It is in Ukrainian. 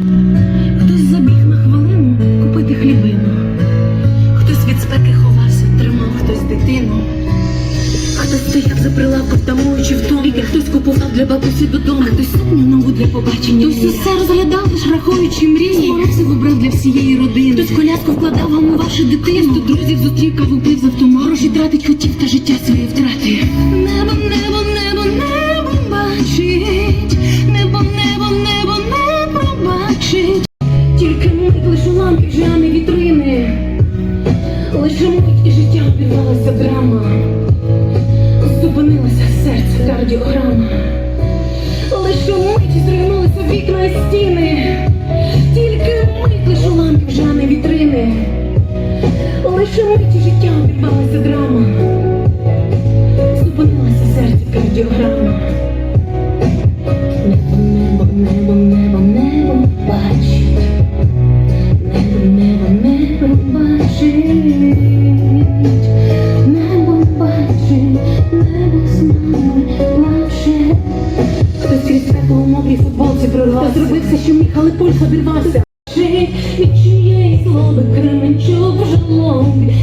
Хтось забіг на хвилину купити хлібину. Хтось від спеки ховався, тримав хтось дитину. Хтось стояв за прилавком, втамуючи втому. Ліки хтось купував для бабусі додому. Хтось сукню нову для побачення. Хтось усе розглядав, лиш рахуючи мрії. Споровся вибрав для всієї родини. Хтось коляску вкладав у вашу дитину. Хтось друзів зустрів каву пив з автомату. Гроші тратить хотів та життя лиш у лампі вже а не вітрини. Лише мить і життя обірвалася драма. Зупинилося серце кардіограма. Лише мить зруйнулися вікна і стіни. Тільки мить лише у лампі вже а не вітрини. Лише мить і життя обірвалася драма. Зупинилося серце кардіограма. Мокрій футболці прорвався. Та зробив все, що міг, але пульс обірвався. Чи від чиєї злоби Кременчук в жалобі.